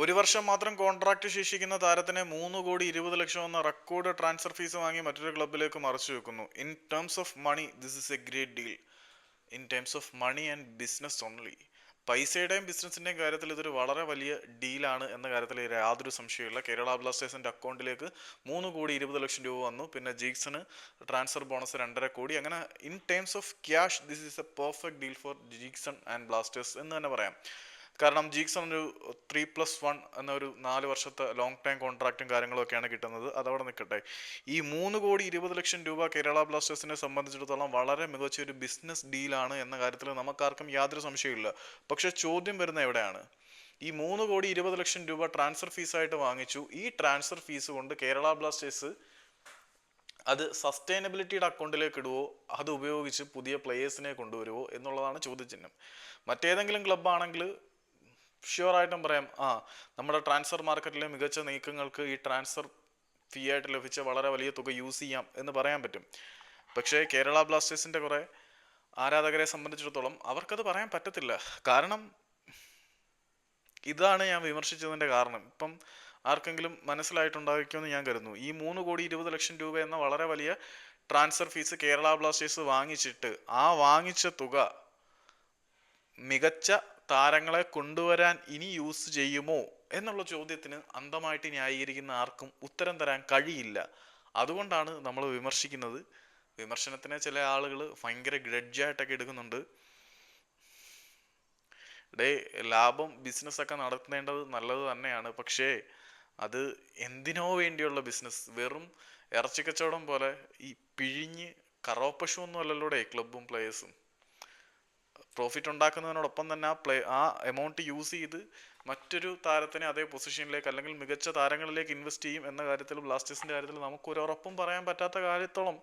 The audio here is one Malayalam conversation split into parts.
ഒരു വർഷം മാത്രം കോൺട്രാക്ട് ശേഷിക്കുന്ന താരത്തിന് മൂന്ന് കോടി ഇരുപത് ലക്ഷം എന്ന റെക്കോർഡ് ട്രാൻസ്ഫർ ഫീസ് വാങ്ങി മറ്റൊരു ക്ലബിലേക്ക് മറച്ചു വെക്കുന്നു. In terms of money this is a great deal in terms of money and business only പൈസയുടെയും ബിസിനസിന്റെയും കാര്യത്തിൽ ഇതൊരു വളരെ വലിയ ഡീലാണ് എന്ന കാര്യത്തിൽ യാതൊരു സംശയമില്ല കേരള ബ്ലാസ്റ്റേഴ്സിന്റെ അക്കൗണ്ടിലേക്ക് മൂന്ന് കോടി ഇരുപത് ലക്ഷം രൂപ വന്നു. പിന്നെ ജീക്സിന് ട്രാൻസ്ഫർ ബോണസ് രണ്ടര കോടി. അങ്ങനെ in terms of cash this is a perfect deal for Jeakson and Blasters എന്ന് തന്നെ പറയാം. കാരണം ജീക്സൺ ഒരു ത്രീ പ്ലസ് വൺ എന്ന ഒരു നാല് വർഷത്തെ ലോങ് ടൈം കോൺട്രാക്റ്റും കാര്യങ്ങളൊക്കെയാണ് കിട്ടുന്നത്. അതവിടെ നിൽക്കട്ടെ. ഈ മൂന്ന് കോടി ഇരുപത് ലക്ഷം രൂപ കേരള ബ്ലാസ്റ്റേഴ്സിനെ സംബന്ധിച്ചിടത്തോളം വളരെ മികച്ച ഒരു ബിസിനസ് ഡീലാണ് എന്ന കാര്യത്തിൽ നമുക്കാർക്കും യാതൊരു സംശയമില്ല പക്ഷെ ചോദ്യം വരുന്ന എവിടെയാണ്? ഈ മൂന്ന് കോടി ഇരുപത് ലക്ഷം രൂപ ട്രാൻസ്ഫർ ഫീസായിട്ട് വാങ്ങിച്ചു. ഈ ട്രാൻസ്ഫർ ഫീസ് കൊണ്ട് കേരള ബ്ലാസ്റ്റേഴ്സ് അത് സസ്റ്റൈനബിലിറ്റിയുടെ അക്കൗണ്ടിലേക്ക് ഇടുവോ? അത് ഉപയോഗിച്ച് പുതിയ പ്ലേയേഴ്സിനെ കൊണ്ടുവരുമോ എന്നുള്ളതാണ് ചോദ്യചിഹ്നം. മറ്റേതെങ്കിലും ക്ലബ്ബാണെങ്കിൽ ഷുവറായിട്ടും പറയാം. ആ നമ്മുടെ ട്രാൻസ്ഫർ മാർക്കറ്റിലെ മികച്ച നീക്കങ്ങൾക്ക് ഈ ട്രാൻസ്ഫർ ഫീ ആയിട്ട് ലഭിച്ച വളരെ വലിയ തുക യൂസ് ചെയ്യാം എന്ന് പറയാൻ പറ്റും. പക്ഷേ കേരള ബ്ലാസ്റ്റേഴ്സിന്റെ കുറേ ആരാധകരെ സംബന്ധിച്ചിടത്തോളം അവർക്കത് പറയാൻ പറ്റത്തില്ല. കാരണം ഇതാണ് ഞാൻ വിമർശിച്ചതിന്റെ കാരണം. ഇപ്പം ആർക്കെങ്കിലും മനസ്സിലായിട്ടുണ്ടായിരിക്കുമെന്ന് ഞാൻ കരുതുന്നു. ഈ മൂന്ന് കോടി ഇരുപത് ലക്ഷം രൂപ എന്ന വളരെ വലിയ ട്രാൻസ്ഫർ ഫീസ് കേരള ബ്ലാസ്റ്റേഴ്സ് വാങ്ങിച്ചിട്ട് ആ വാങ്ങിച്ച തുക മികച്ച താരങ്ങളെ കൊണ്ടുവരാൻ ഇനി യൂസ് ചെയ്യുമോ എന്നുള്ള ചോദ്യത്തിന് അന്തമായിട്ട് ന്യായീകരിക്കുന്ന ആർക്കും ഉത്തരം തരാൻ കഴിയില്ല. അതുകൊണ്ടാണ് നമ്മൾ വിമർശിക്കുന്നത്. വിമർശനത്തിനെ ചില ആളുകൾ ഭയങ്കര ഗ്രഡ്ജായിട്ടൊക്കെ എടുക്കുന്നുണ്ട്. ഡേ ലാഭം ബിസിനസ്സൊക്കെ നടത്തേണ്ടത് നല്ലത് തന്നെയാണ്. പക്ഷേ അത് എന്തിനോ വേണ്ടിയുള്ള ബിസിനസ് വെറും ഇറച്ചിക്കച്ചവടം പോലെ ഈ പിഴിഞ്ഞ് കറോപ്പശു ഒന്നും അല്ലല്ലോടെ ക്ലബും പ്ലേയേഴ്സും പ്രോഫിറ്റ് ഉണ്ടാക്കുന്നതിനോടൊപ്പം തന്നെ ആ പ്ലേ ആ എമൗണ്ട് യൂസ് ചെയ്ത് മറ്റൊരു താരത്തിനെ അതേ പൊസിഷനിലേക്ക് അല്ലെങ്കിൽ മികച്ച താരങ്ങളിലേക്ക് ഇൻവെസ്റ്റ് ചെയ്യും എന്ന കാര്യത്തിൽ ബ്ലാസ്റ്റേഴ്സിന്റെ കാര്യത്തിൽ നമുക്ക് ഒരു ഉറപ്പും പറയാൻ പറ്റാത്ത കാര്യത്തോളം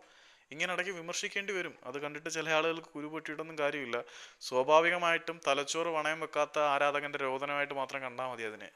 ഇങ്ങനെ ഇടയ്ക്ക് വിമർശിക്കേണ്ടി വരും. അത് കണ്ടിട്ട് ചില ആളുകൾക്ക് കുരുപൊട്ടിയിട്ടൊന്നും കാര്യമില്ല. സ്വാഭാവികമായിട്ടും തലച്ചോറ് പണയം വെക്കാത്ത ആരാധകന്റെ രോദനമായിട്ട് മാത്രം കണ്ടാൽ മതി അതിനെ.